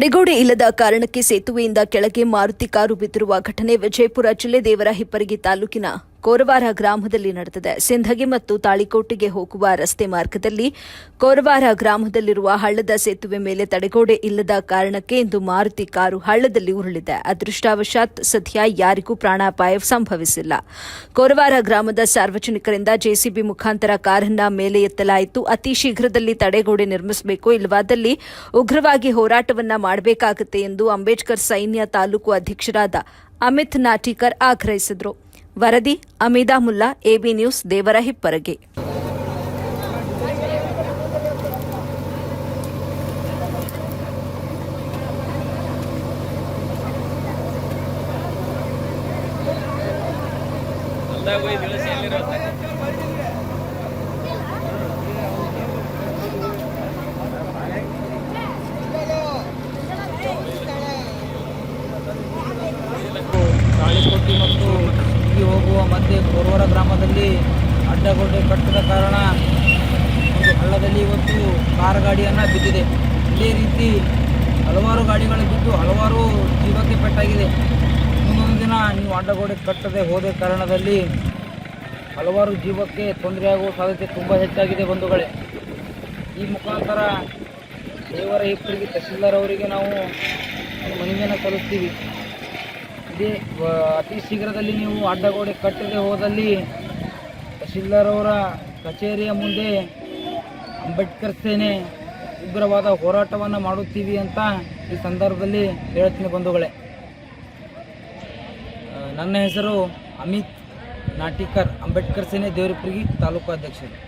ತಡೆಗೋಡೆ ಇಲ್ಲದ ಕಾರಣಕ್ಕೆ ಸೇತುವೆಯಿಂದ ಕೆಳಗೆ ಮಾರುತಿ ಕಾರು ಬಿದ್ದಿರುವ ಘಟನೆ ವಿಜಯಪುರ ಜಿಲ್ಲೆ ದೇವರ ಹಿಪ್ಪರಗಿ ತಾಲೂಕಿನ ಕೋರವಾರ ಗ್ರಾಮದಲ್ಲಿ ನಡೆದಿದೆ. ಸಿಂಧಗಿ ಮತ್ತು ತಾಳಿಕೋಟೆಗೆ ಹೋಗುವ ರಸ್ತೆ ಮಾರ್ಗದಲ್ಲಿ ಕೋರವಾರ ಗ್ರಾಮದಲ್ಲಿರುವ ಹಳ್ಳದ ಸೇತುವೆ ಮೇಲೆ ತಡೆಗೋಡೆ ಇಲ್ಲದ ಕಾರಣಕ್ಕೆ ಇಂದು ಮಾರುತಿ ಕಾರು ಹಳ್ಳದಲ್ಲಿ ಉರುಳಿದೆ. ಅದೃಷ್ಟಾವಶಾತ್ ಸದ್ಯ ಯಾರಿಗೂ ಪ್ರಾಣಾಪಾಯ ಸಂಭವಿಸಿಲ್ಲ. ಕೋರವಾರ ಗ್ರಾಮದ ಸಾರ್ವಜನಿಕರಿಂದ ಜೆಸಿಬಿ ಮುಖಾಂತರ ಕಾರನ್ನ ಮೇಲೆ ಎತ್ತಲಾಯಿತು. ಅತಿ ಶೀಘ್ರದಲ್ಲಿ ತಡೆಗೋಡೆ ನಿರ್ಮಿಸಬೇಕು ಇಲ್ಲವಾದಲ್ಲಿ ಉಗ್ರವಾಗಿ ಹೋರಾಟವನ್ನ ಮಾಡಬೇಕಾಗುತ್ತೆ ಎಂದು ಅಂಬೇಡ್ಕರ್ ಸೈನ್ಯ ತಾಲೂಕು ಅಧ್ಯಕ್ಷರಾದ ಅಮಿತ್ ನಾಟಿಕರ್ ಆಗ್ರಹಿಸಿದರು. ವರದಿ ಅಮೀದಾ ಮುಲ್ಲಾ ಎಬಿ ನ್ಯೂಸ್ ದೇವರ ಹಿಪ್ಪರಗೆ ತಾಳಿಕೊಟ್ಟಿ ಮತ್ತು ಇಲ್ಲಿ ಹೋಗುವ ಮಧ್ಯೆ ಕೋರ್ವರ ಗ್ರಾಮದಲ್ಲಿ ಅಡ್ಡಗೋಡೆ ಕಟ್ಟದ ಕಾರಣ ಒಂದು ಹಳ್ಳದಲ್ಲಿ ಇವತ್ತು ಕಾರ್ ಗಾಡಿಯನ್ನು ಬಿದ್ದಿದೆ. ಇದೇ ರೀತಿ ಹಲವಾರು ಗಾಡಿಗಳು ಬಿದ್ದು ಹಲವಾರು ಜೀವಕ್ಕೆ ಪೆಟ್ಟಾಗಿದೆ. ಮುಂದೊಂದು ದಿನ ನೀವು ಅಡ್ಡಗೋಡೆ ಕಟ್ಟದೆ ಹೋದ ಕಾರಣದಲ್ಲಿ ಹಲವಾರು ಜೀವಕ್ಕೆ ತೊಂದರೆಯಾಗುವ ಸಾಧ್ಯತೆ ತುಂಬ ಹೆಚ್ಚಾಗಿದೆ ಬಂಧುಗಳೇ. ಈ ಮುಖಾಂತರ ದೇವರ ಹಿಪ್ಪರಿಗೆ ತಹಸೀಲ್ದಾರ್ ಅವರಿಗೆ ನಾವು ಮನವಿಯನ್ನು ಸಲ್ಲಿಸ್ತೀವಿ. ವ- ಅತಿ ಶೀಘ್ರದಲ್ಲಿ ನೀವು ಅಡ್ಡಗೋಡೆ ಕಟ್ಟದೆ ಹೋದಲ್ಲಿ ತಹಶೀಲ್ದಾರ್ ಅವರ ಕಚೇರಿಯ ಮುಂದೆ ಅಂಬೇಡ್ಕರ್ ಸೇನೆ ಉಗ್ರವಾದ ಹೋರಾಟವನ್ನು ಮಾಡುತ್ತೀವಿ ಅಂತ ಈ ಸಂದರ್ಭದಲ್ಲಿ ಹೇಳ್ತೀನಿ ಬಂಧುಗಳೇ. ನನ್ನ ಹೆಸರು ಅಮಿತ್ ನಾಟಿಕರ್, ಅಂಬೇಡ್ಕರ್ ಸೇನೆ ದೇವರಪುರಗಿ ತಾಲೂಕು ಅಧ್ಯಕ್ಷರು.